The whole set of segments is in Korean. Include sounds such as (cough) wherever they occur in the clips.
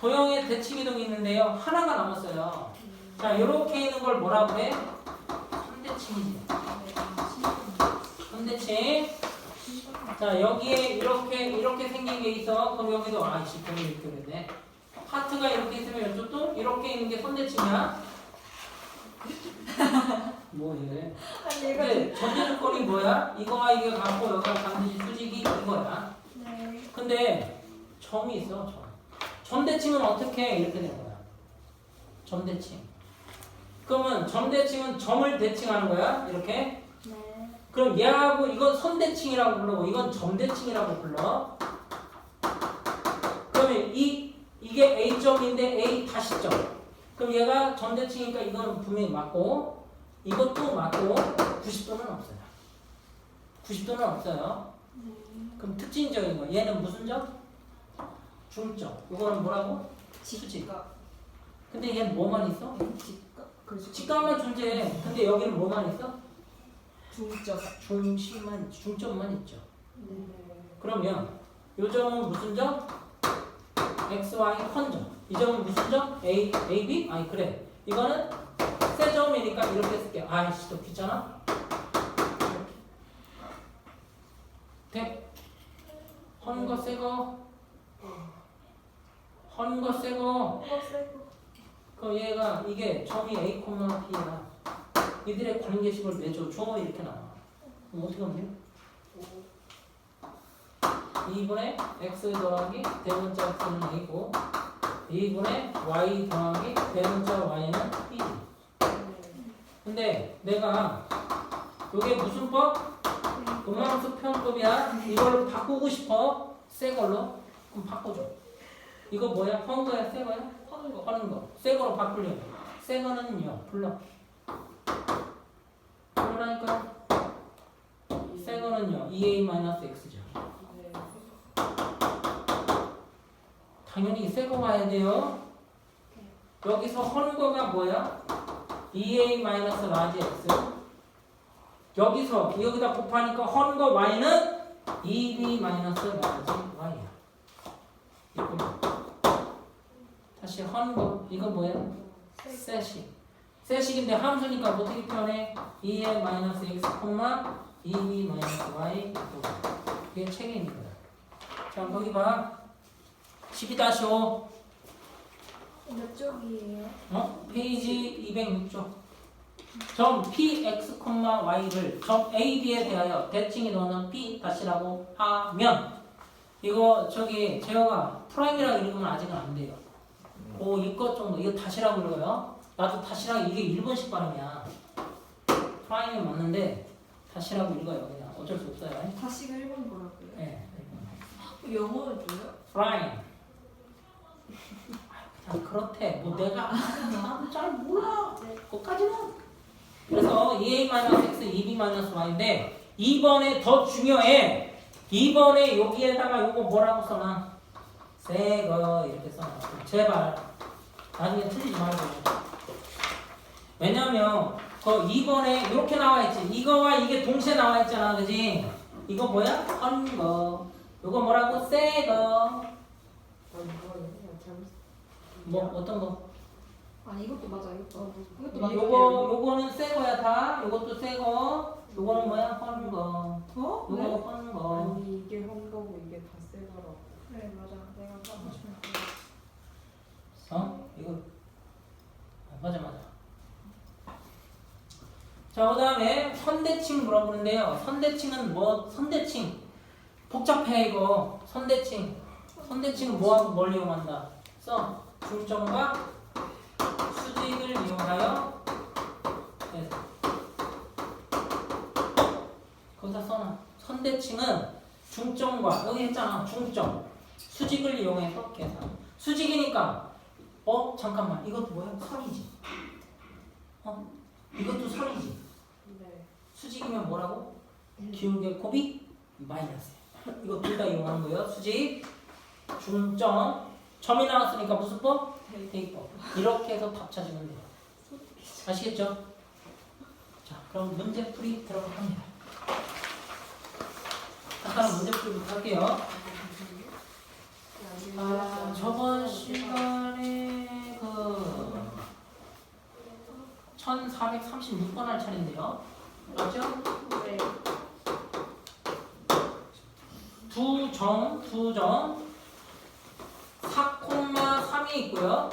도형의 대칭 이동이 있는데요. 하나가 남았어요. 자, 이렇게 있는 걸 뭐라고 해? 선대칭이지. 선대칭. 자, 여기에 이렇게 이렇게 생긴 게 있어. 그럼 여기도 아이씨 병이 이렇게 됐네. 하트가 이렇게 있으면 이쪽도 이렇게 있는 게 선대칭이야. (laughs) 뭐 이거 근데 전제 조건이 뭐야? 이거와 이게 같고 여기가 반드시 수직이 이거야. 네. 근데 점이 있어, 점. 점대칭은 어떻게 해? 이렇게 되는 거야. 점대칭. 그러면 점대칭은 점을 대칭하는 거야. 이렇게. 네. 그럼 얘하고 이건 선대칭이라고 부르고 이건 점대칭이라고 불러. 그러면 이 이게 A점인데 A 다시 점. 그럼 얘가 점대칭이니까 이거는 분명히 맞고 이것도 맞고 90도는 없어요. 90도는 없어요. 그럼 특징적인 거. 얘는 무슨 점? 중점. 이거는 뭐라고? 수직. 근데 얘는 뭐만 있어? 직각. 그렇죠. 직각만 존재해. 근데 여기는 뭐만 있어? 중점. 중심만 중점만 있죠. 네. 그러면 요 점은 무슨 점? x, y 헌점. 이 점은 무슨 점? a, a, b? 아니 그래. 이거는 세 점이니까 이렇게 쓸게. 아이씨 또 귀찮아. 돼? 헌거 새거. 헌거 세고. 그럼 얘가 이게 점이 a, b야. 이들의 관계식을 내줘. 줘 이렇게 나와. 그럼 어떻게 하면 돼? 2분의 x 더하기 대문자 x는 a고 2분의 y 더하기 대문자 y는 b 근데 내가 이게 무슨 법? 음함수 표현법이야 이걸 바꾸고 싶어 새 걸로 그럼 바꿔줘 이거 뭐야? 헌 거야? 새 거야? 하는 거. 하는 거. 새 거로 바꾸려면. 새 거는요, 불러. 불러라니까. 새 거는요, 2a-x죠. 네. 당연히 새거 가야 돼요. 여기서 헌 거가 뭐야? 2a-라지 x. 여기서, 여기다 곱하니까 헌 거 y는 2b-라지 y야. 이거. 다시 헌 거, 이거 뭐야? 세식. 세식인데 함수니까 어떻게 표현해? 2의 마이너스 x, 2b 마이너스 y. 이게 있는 거야. 자, 거기 봐. 12-5. 몇 쪽이에요? 어? 페이지 206쪽. 점 px, y를 점 a, b에 대하여 대칭이 넣는 p 다시라고 하면 이거 저기 제어가 프라임이라고 읽으면 아직은 안 돼요. 오, 이것 정도. 이거 다시라고 읽어요. 나도 다시라고 이게 1번씩 발음이야. 프라임이 맞는데 다시라고 읽어요. 그냥 어쩔 수 없어요. 다시가 1번 거라고요? 네. 영어는 뭐요? 프라임. 아, 그렇대. 뭐 내가 나도 잘 몰라. 그까지는. 그래서 2a-x, 2b-y인데 2번에 더 중요해. 2번에 여기에다가 요거 뭐라고 써놔? 새거 이렇게 써놔. 제발. 나중에 틀리지 말고. 왜냐면 그 2번에 이렇게 나와 있지. 이거와 이게 동시에 나와 있잖아. 그지? 이거 뭐야? 헌거. 요거 뭐라고? 새 거. 뭐 어떤 거? 아 이것도 맞아 이것도. 이것도 이- 요거 요거는 새 거야 다. 요것도 새 거. 요거는 뭐야? 헌 거. 어? 요거 헌 거. 아니 이게 헌 거고 이게 다 새 거라고 그래 맞아. 내가 거. 어? 이거 아, 맞아 맞아. 자 그 다음에 선대칭 물어보는데요. 선대칭은 뭐? 선대칭 복잡해 이거. 선대칭. 선대칭은 뭐하고 뭘 이용한다? 써 중점과 수직을 이용하여 네. 거기다 써놔. 선대칭은 중점과 여기 했잖아. 중점 수직을 이용해서 계산. 수직이니까 어 잠깐만 이것도 뭐야? 선이지. 어 이것도 선이지. 네 수직이면 뭐라고? 기울기 곱이 마이너스. 이거 둘 다 이용하는 거예요. 수직, 중점, 점이 나왔으니까 무슨 법? 대입법. 이렇게 해서 답 찾으면 돼요. 아시겠죠? 자, 그럼 문제풀이 들어갑니다. 잠깐 문제풀이부터 할게요. 저번 시간에 그 1436번 할 차례인데요. 맞죠? 네. 두 정, 두 정. 4,3이 있고요.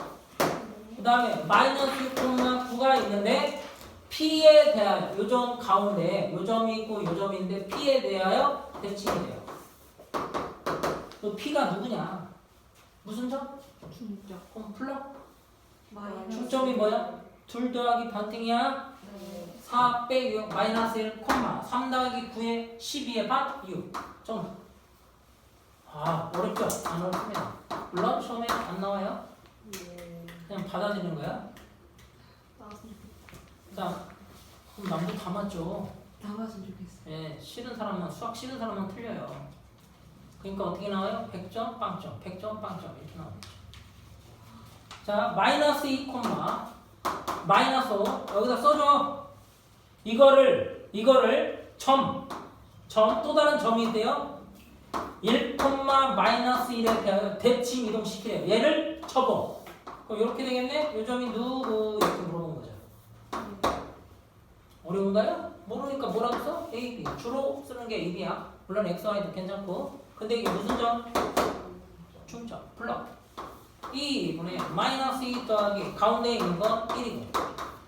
그 다음에 마이너스 6,9가 있는데 P에 대하여 요점 가운데 요점이 있고 요점인데 P에 대하여 대칭이 돼요. 또 P가 누구냐? 무슨 점? 중점. 그럼 풀러? 중점이 뭐야? 둘 더하기 반등이야? 네. 4 빼기 6 마이너스 1 콤마 3 더하기 9에 12의 반 6. 정도. 아 어렵죠? 안 어렵습니다. 물론 처음에 안 나와요. 네. 그냥 받아들이는 거야. 자, 그럼 남도 다 맞죠. 나갔으면 좋겠어. 예, 싫은 사람만 수학 싫은 사람만 틀려요. 그러니까 어떻게 나와요? 100점, 빵점, 100점, 빵점 이렇게 나옵니다. 자, 마이너스 2 콤마 마이너스 5 여기다 써줘. 이거를 이거를 점, 점 또 다른 점이 있대요. 1 콤마 마이너스 1에 대하여 대칭 이동시키래요. 얘를 접어. 그럼 이렇게 되겠네. 요 점이 누구 이렇게 물어본 거죠. 어려운가요? 모르니까 뭐라고 써? A, B. 주로 쓰는 게 A, B야. 물론 X, Y도 괜찮고. 근데 이게 무슨 점? 중점. 플러. 2분의 마이너스 2 더하기 가운데 있는 건 1이고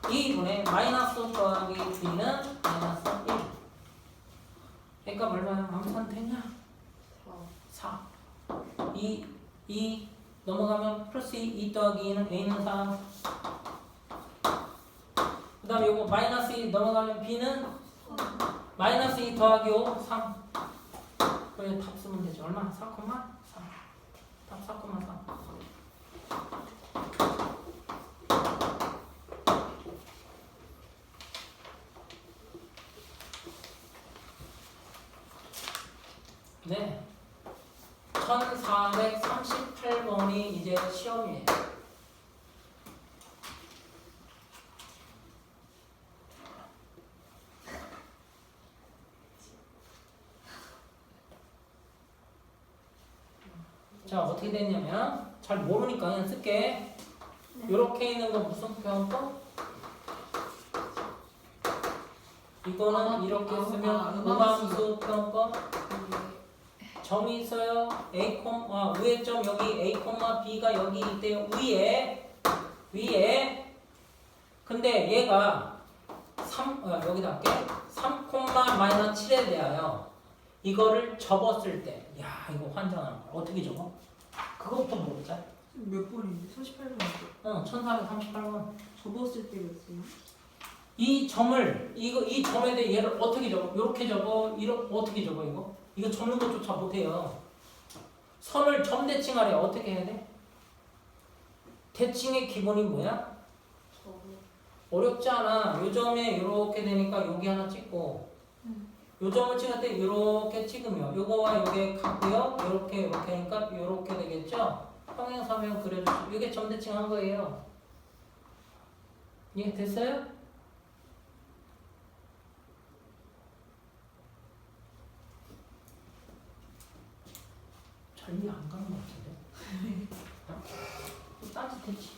2분의 마이너스 더하기 B는 마이너스 1. 그러니까 얼마야? 암산 됐냐? 4. 2, 2 넘어가면 플러스 2, 2 더하기 2는 A는 3. 그 다음에 요거 마이너스 2 넘어가면 B는 마이너스 2 더하기 5, 3. 그래 답 쓰면 되죠. 얼마? 4, 3. 답 4, 3. 네. 1438번이 이제 시험이에요. 자 어떻게 됐냐면 잘 모르니까 그냥 쓸게. 요렇게 있는 거 무슨 표현법? 이거는 이렇게 쓰면 음함수 표현법 점이 있어요? A, 아, 위에 점 여기 A, B가 여기 있대요. 위에 위에. 근데 얘가 3 어, 여기다 할게. 3, 마이너스 7에 대하여 이거를 접었을 때, 야 이거 환장하는 거야. 어떻게 접어? 그것부터 모르자. 몇 번인데? 38번. 어, 1438번. 접었을 때가 있어요? 이 점을 이거 이 점에 대해 얘를 어떻게 접어? 이렇게 접어? 이렇게 어떻게 접어 이거? 이거 접는 것조차 못해요. 선을 점 대칭하래 어떻게 해야 돼? 대칭의 기본이 뭐야? 접어. 어렵지 않아. 요 점에 이렇게 되니까 여기 하나 찍고 요 점을 찍을 때 이렇게 찍으면 요거와 요게 같고요. 요렇게 이렇게 하니까 요렇게 되겠죠? 평행사면 그려주죠. 이게 점 대칭 한 거예요. 이해 됐어요? 잘 이해 안 가는 것 같은데? (laughs) 어? 또 따뜻했지?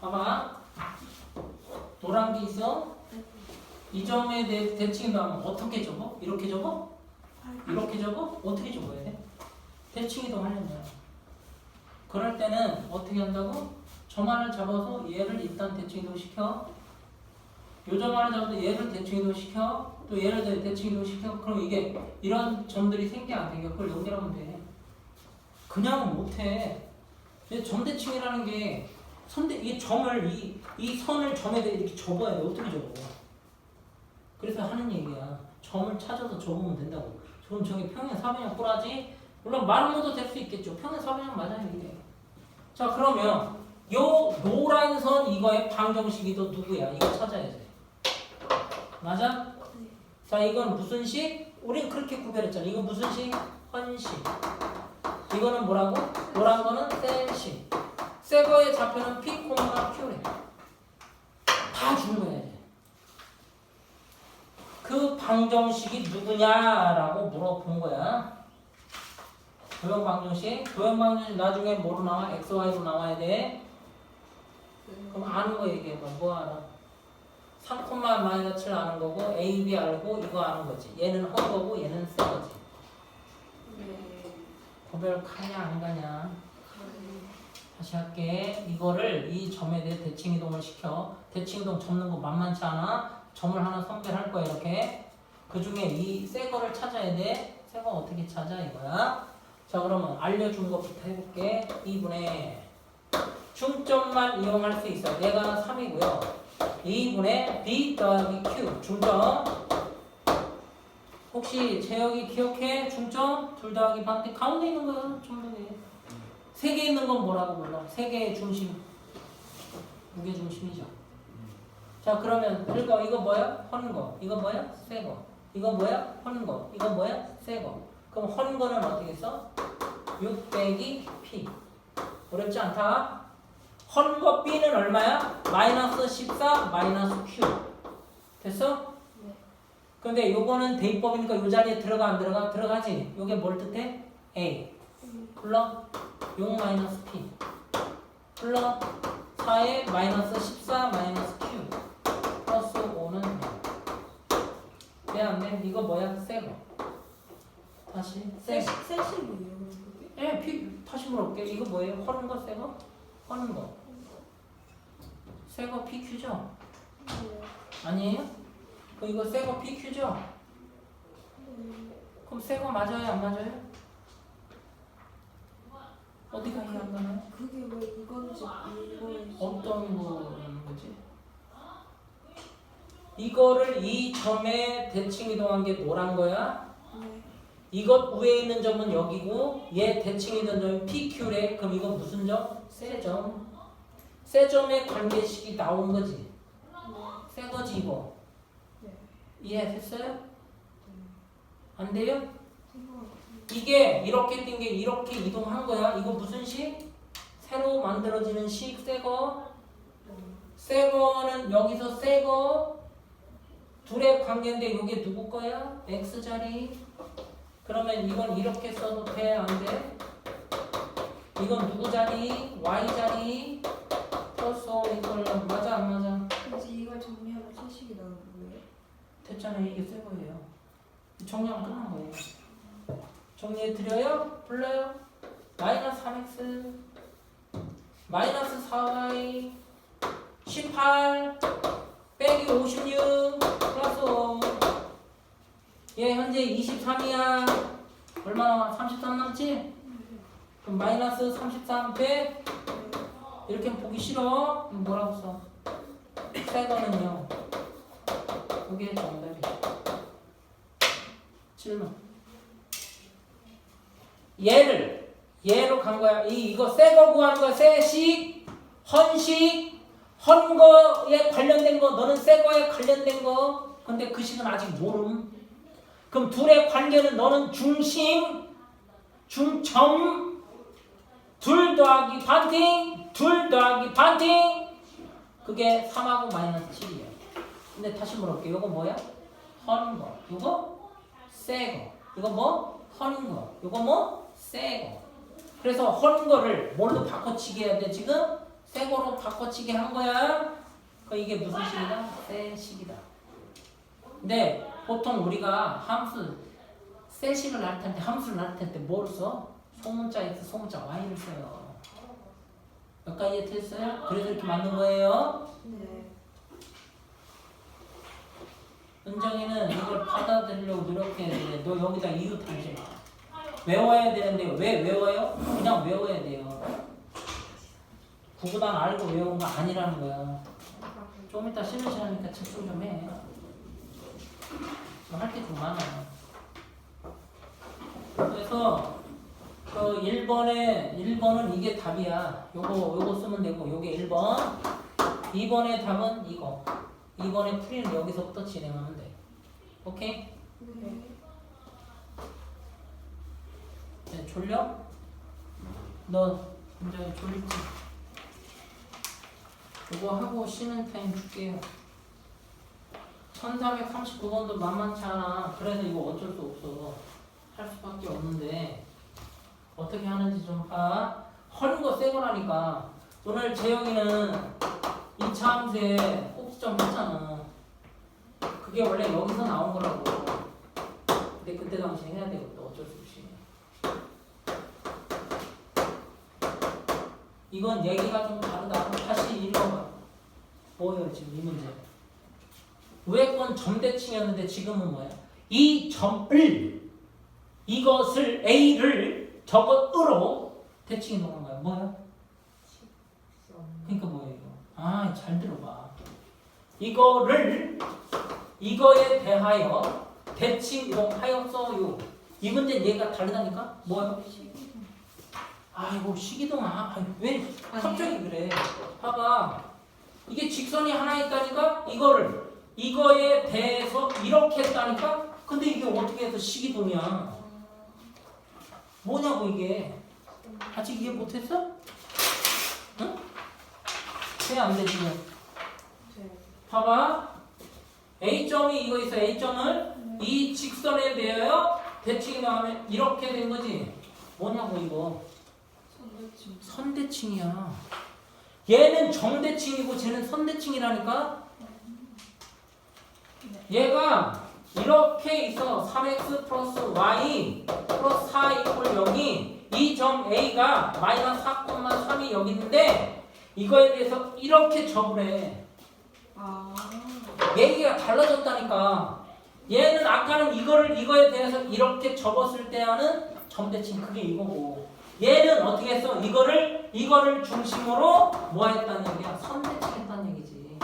봐봐. 노란 게 있어? 이 점에 대해 대칭이 나오면 어떻게 적어? 이렇게 적어? 이렇게 적어? 어떻게 적어야 돼? 대칭이 더 하려면. 그럴 때는 어떻게 한다고? 점 하나를 잡아서 얘를 일단 대칭 이동시켜. 요점 하나 잡아서 얘를 대칭 이동시켜. 또 얘를 대- 대칭 이동시켜. 그럼 이게 이런 점들이 생겨 안 생겨? 그걸 연결하면 돼. 그냥 못해. 근데 점 대칭이라는 게 선대 이 점을 이, 이 선을 점에 대해 이렇게 접어야 돼. 어떻게 접어? 그래서 하는 얘기야. 점을 찾아서 접으면 된다고. 그럼 저기 평행 사변형 꼬라지? 물론 말은 못도 될수 있겠죠. 평행 사변형 맞아요 이게. 자 그러면 요 노란 선 이거의 방정식이 또 누구야? 이거 찾아야지. 맞아? 자 이건 무슨 식? 우린 그렇게 구별했잖아. 이거 무슨 식? 헌식. 이거는 뭐라고? 노란 거는 셀식. 새 거의 좌표는 P, Q래. 다 주는 거야. 그 방정식이 누구냐라고 물어본 거야. 도형 방정식. 도형 방정식 나중에 뭐로 나와? x, y로 나와야 돼. 그럼 아는 거 얘기해 봐. 뭐 알아? 3 마이너스 7 아는 거고 a, b 알고 이거 아는 거지. 얘는 헛 거고 얘는 새 거지. 네. 구별 가냐 안 가냐. 다시 할게. 이거를 이 점에 대해 대칭 이동을 시켜. 대칭 이동 접는 거 만만치 않아. 점을 하나 선별할 거야 이렇게. 그 중에 이 새 거를 찾아야 돼. 새 거 어떻게 찾아 이거야. 자 그러면 알려준 것부터 해볼게. 2분의 중점만 이용할 수 있어. 얘가 3이고요. 2분의 b 더하기 q 중점. 혹시 재혁이 기억해? 중점 둘 더하기 반대 가운데 있는 거야. 중점에. 세개 있는 건 뭐라고 불러? 세 개의 중심. 무게 중심이죠. 자 그러면 이거 이거 뭐야? 헌 거. 이거 뭐야? 새 거. 이거 뭐야? 헌 거. 이거 뭐야? 새 거. 그럼 헌 거는 어떻게 써? 6 빼기 p. 어렵지 않다. 헌거 b는 얼마야? 마이너스 14 마이너스 q. 됐어? 네. 근데 요거는 대입법이니까 요 자리에 들어가 안 들어가? 들어가지. 요게 뭘 뜻해? a. 불러 6 마이너스 p. 불러 4에 마이너스 14 마이너스 q. 플러스 5는 왜안 돼? 이거 뭐야? 새 거. 다시 새 거. 세식이에요 그게? 예, 피, 다시 물어볼게. 이거 뭐예요? 허는 거, 새 거? 허는 거. 새거 PQ죠? 아니에요? 그 이거 새거 PQ죠? 그럼 새거 맞아요? 안 맞아요? 어디가 이해 안 가나요? 그게 왜 이건지 이거인지 어떤 거라는 거지? 이거를 이 점에 대칭 이동한 게 노란 거야? 네. 이것 위에 있는 점은 여기고 얘 대칭 있는 점이 PQ래. 그럼 이거 무슨 점? 세 점. 세 점의 관계식이 나온 거지. 새 거지 이거. 네. 이해됐어요? 안 돼요? 이게 이렇게 뛴 게 이렇게 이동한 거야. 이거 무슨 식? 새로 만들어지는 식, 새 거. 새 거는 여기서 새 거. 둘의 관계인데 이게 누구 거야? X 자리. 그러면 이건 이렇게 써도 돼? 안 돼? 이건 누구 자리? Y 자리. 플러스 이걸 맞아 안 맞아? 그래서 이걸 정리하면 세식이 나오는 거예요? 됐잖아요. 이게 새 거예요. 정리하면 끝난 거예요. 정리해 드려요? 불러요? 마이너스 3x 마이너스 4y 18 빼기 56 플러스 5. 얘 현재 23이야. 얼마나 33 남지? 그럼 마이너스 33 빼? 이렇게 보기 싫어? 뭐라고 써? 새 거는요. 그게 정답이야. 7번. 얘를 얘로 간 거야. 이 이거 새거 구하는 거야. 새식, 헌식, 헌 거에 관련된 거. 너는 새 거에 관련된 거. 근데 그 식은 아직 모름. 그럼 둘의 관계는 너는 중심, 중점, 둘 더하기 반팅, 둘 더하기 반팅. 그게 3하고 마이너스 7이야. 근데 다시 물어볼게. 이거 뭐야? 헌 거. 이거 새 거. 이거 뭐? 헌 거. 이거 뭐? 새 거. 그래서 헌 거를 뭘로 바꿔치기 해야 돼 지금? 새 거로 바꿔치기 한 거야. 그 이게 무슨 식이다? 새 식이다. 근데 보통 우리가 함수 새 식을 나타낼 때 함수를 나타낼 때뭘 써? 소문자 x, 소문자 y를 써요. 여기까지 이해됐어요? 그래서 이렇게 만든 거예요. 네. 은정이는 이걸 받아들이려고 노력해야 돼. 너 여기다 이유 달지 마. 외워야 되는데 왜 외워요? 그냥 외워야 돼요. 구구단 알고 외운 거 아니라는 거야. 좀 이따 쉬는 시간이니까 집중 좀 해. 할게 좀 많아. 그래서 그 1번에 1번은 이게 답이야. 요거 요거 쓰면 되고 요게 1번. 2번의 답은 이거. 2번의 풀이는 여기서부터 진행하면 돼. 오케이? 네. 네, 졸려? 너 굉장히 졸리지? 이거 하고 쉬는 타임 줄게요. 1339번도 만만치 않아. 그래서 이거 어쩔 수 없어. 할 수밖에 없는데 어떻게 하는지 좀 봐. 허는 거새 거라니까. 오늘 재영이는 2차 함수에 꼭지점 했잖아. 그게 원래 여기서 나온 거라고. 근데 그때 당시 해야 되겠다. 어쩔 수 없이. 이건 얘기가 좀 다르다. 다시 읽어봐. 뭐예요 지금 이 문제? 왜건 점대칭이었는데 지금은 뭐야? 이 점을 이것을 A를 저것 으로 대칭이 놓은 거야. 뭐야? 그러니까 뭐예요? 아, 잘 들어봐. 이거를 이거에 대하여 대칭 이동하였어요. 이 문제 얘가 다르다니까? 뭐야? 아이고 시기동아. 아이, 왜 갑자기 그래? 봐봐. 이게 직선이 하나 있다니까? 이거를 이거에 대해서 이렇게 했다니까? 근데 이게 어떻게 해서 시기동이야? 뭐냐고 이게? 아직 이해 못했어? 응? 왜안 되지? 봐봐. A점이 이거 있어. A점을 이 직선에 대하여 대칭이 나오면 이렇게 된 거지. 뭐냐고 이거? 선대칭이야. 얘는 정대칭이고 쟤는 선대칭이라니까. 얘가 이렇게 있어. 3x 플러스 y 플러스 4 이퀄 0이 이 점 A가 마이너스 4,3이 여기 있는데 이거에 대해서 이렇게 접을 해. 아, 얘기가 달라졌다니까. 얘는 아까는 이거를 이거에 대해서 이렇게 접었을 때 하는 점대칭 그게 이거고. 얘는 어떻게 했어? 이거를 이거를 중심으로 뭐 했다는 얘기야? 선대칭 했다는 얘기지.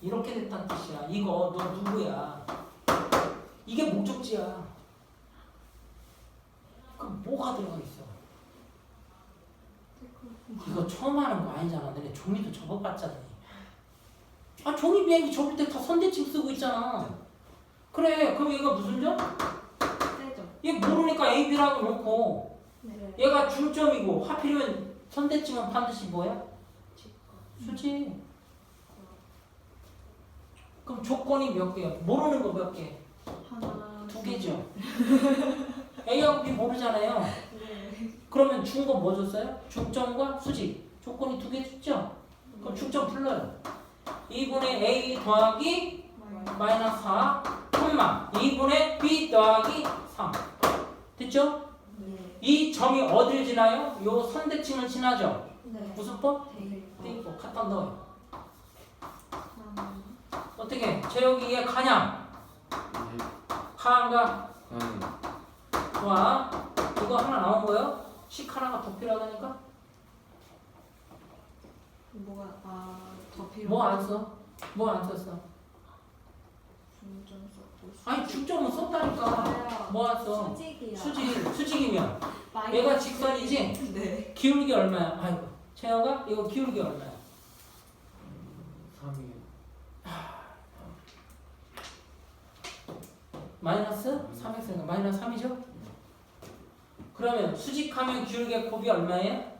이렇게 됐다는 뜻이야. 이거 너 누구야? 이게 목적지야. 그럼 뭐가 들어가 있어? 이거 처음 하는 거 아니잖아. 너네 종이도 접어봤잖아. 아 종이 비행기 접을 때 다 선대칭 쓰고 있잖아. 그래. 그럼 얘가 무슨 점? 얘 모르니까 A, B라고 놓고 네. 얘가 중점이고 하필이면 선대칭은 반드시 뭐야? 수지. 그럼 조건이 몇 개야? 모르는 거 몇 개? 하나, 두 개죠. (laughs) A하고 B 모르잖아요. 네. 그러면 준 거 뭐 줬어요? 중점과 수직. 조건이 두 개 줬죠? 그럼 중점 풀러요. 2분의 A 더하기 마이너스 4, 콤마 2분의 B 더하기 3. 됐죠? 네. 이 점이 어딜 지나요? 요 선대칭을 지나죠? 네. 무슨 법? 떼입법 갖다 넣어요. 어떻게? 재혁이 얘 가냐? 가안가? 좋아. 이거 하나 나온 거예요? 식 하나가 더 필요하다니까? 뭐가 아, 더 필요. 뭐 안 써? 뭐 안 썼어? 아니 중점은 썼다니까. 뭐안 써? 수직이야. 수직, 수직이면 마이너스 얘가 직선이지? 네. 기울기 얼마야? 아이고. 재혁아 이거 기울기 얼마야? 3이 마이너스 3x니까 마이너스 3이죠? 그러면 수직하면 기울기의 곱이 얼마예요?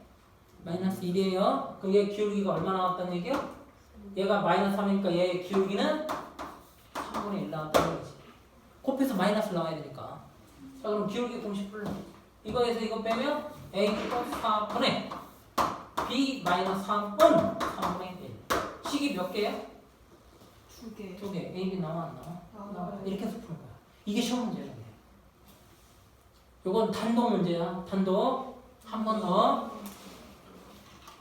마이너스 1이에요. 그럼 얘 기울기가 얼마 나왔다는 얘기야? 얘가 마이너스 3이니까 얘 기울기는 3분의 1 나왔다는 거지. 곱해서 마이너스 나와야 되니까. 자 그럼 기울기 공식 풀러. 이거에서 이거 빼면 a 플러스 4분의 b 마이너스 3은 3분의 1. 식이 몇 개야? 두 개. 두 개. a, b 나와 안 나와? 아, 나와. 네. 이렇게 해서 푸는 거야. 이게 시험 문제야. 요건 단독 문제야. 단독. 한 번 더.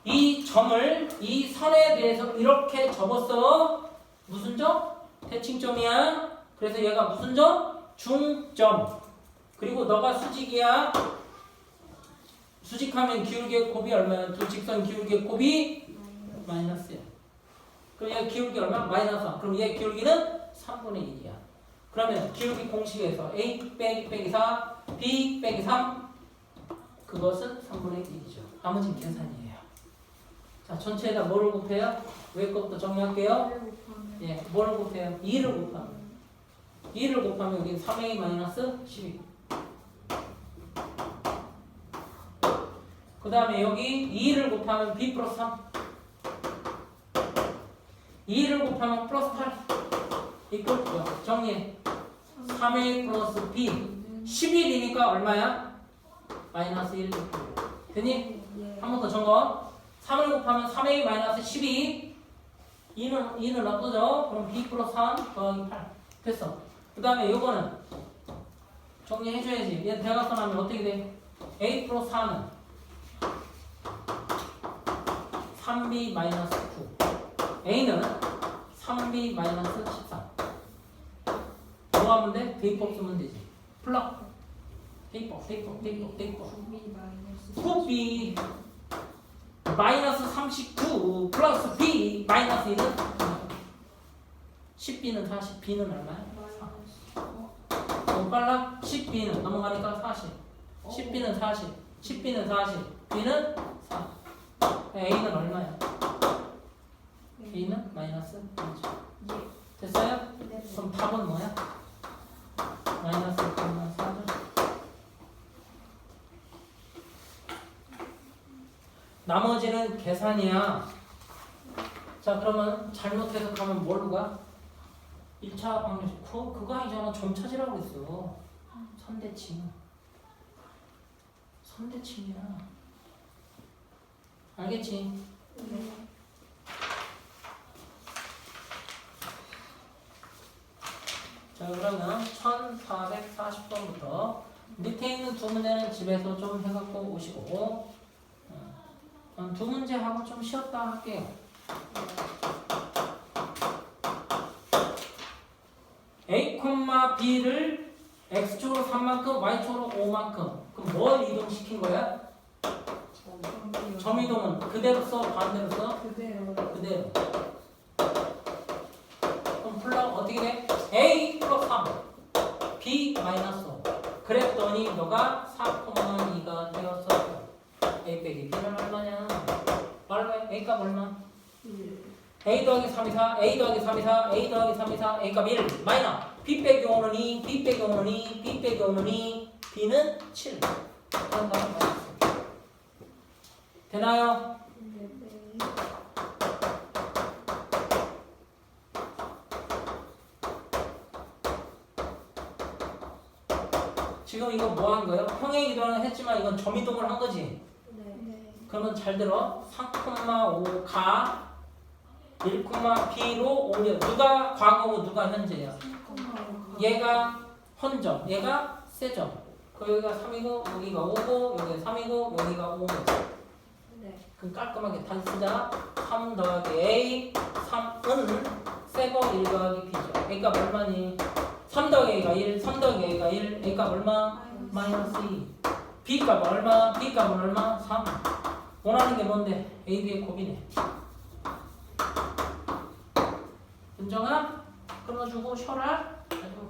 이 점을 이 선에 대해서 이렇게 접었어. 무슨 점? 대칭점이야. 그래서 얘가 무슨 점? 중점. 그리고 너가 수직이야. 수직하면 기울기의 곱이 얼마야? 두 직선 기울기의 곱이 마이너스야. 그럼 얘 기울기 얼마? 마이너스 3. 그럼 얘 기울기는 3분의 1이야. 그러면 기울기 공식에서 A 빼기 빼기 4, B 빼기 3 그것은 3분의 1이죠. 나머지는 계산이에요. 자, 전체에다 뭐를 곱해요? 왜 것부터 정리할게요. 예, 뭐를 곱해요? 2를 곱하면 2를 곱하면 여기 3A 마이너스 12. 그 다음에 여기 2를 곱하면 B 플러스 3. 2를 곱하면 플러스 8 이꼴 정리해 3a 플러스 b 11이니까 얼마야? 마이너스 1 되니? 예. 한번 더 점검 3을 곱하면 3a 마이너스 12 2는 2는 없어져 그럼 b 플러스 3 더하기 8 됐어 그 다음에 요거는 정리해줘야지. 얘 대각선 하면 어떻게 돼? a 플러스 4는 3b 마이너스 9 a는 3b 마이너스 13 뭐 하면 돼? 대입법 쓰면 되지. 플럭 대입법 대입법 대입법 대입법. 9b 마이너스 9b 마이너스 39 플러스 b 마이너스 1은? 10b는 40 b는 얼마야? 마이너스 어? 너무 빨라? 10b는 넘어가니까 40 10b는 40 10b는 40 b는 4 a는 얼마야? b는 마이너스 30 예. 됐어요? 네. 그럼 답은 뭐야? 마이너스 1,4죠 나머지는 계산이야 자 그러면 잘못 해석하면 뭘로 가? 1차 방정식 그, 그거 아니잖아 점 찾으라고 했어. 선대칭. 선대칭이야. 알겠지? 네. 자 그러면 1440번부터 밑에 있는 두 문제는 집에서 좀 해갖고 오시고 어, 두 문제 하고 좀 쉬었다 할게요 A, B를 X축으로 3만큼, Y축으로 5만큼 그럼 뭘 이동시킨 거야? 점 이동은 그대로 써, 반대로 써? 그대로 그대로 그럼 플러 어떻게 돼? A 플러스 3 B 마이너스 5 그랬더니 너가 4,2가 되었어 A 빼기 B는 얼마냐? 말로 해 A 값 얼마? 1 A 더하기 3, 2, 4 A 더하기 3, 2, 4 A 더하기 3, 2, 4 A 값 1 마이너 B 빼기 5는 2 B 빼기 5는 2 B 빼기 5는 2 B는 7 그런 다음 마이너스 되나요? 네. 지금 이거 뭐 한 거예요? 평행 이동을 했지만 이건 점 이동을 한 거지. 네. 그러면 잘 들어. 3,5가 1,b로 옮겨. 누가 과거고 누가 현재야? 얘가 헌점, 얘가 세점. 그 여기가 3이고 여기가 5고 여기가 3이고 여기가 5고. 네. 그럼 깔끔하게 단 쓰자 3 더하기 A 3은 세거 1 더하기 B죠. A값 얼마니? 3 더하기 A가 1, 3 더하기 A가 1, A값 얼마? 마이너스 2. B값 얼마? B값은 얼마? 3. 원하는 게 뭔데? A, B의 곱이네. 은정아, 끊어주고 쉬어라. ಅದು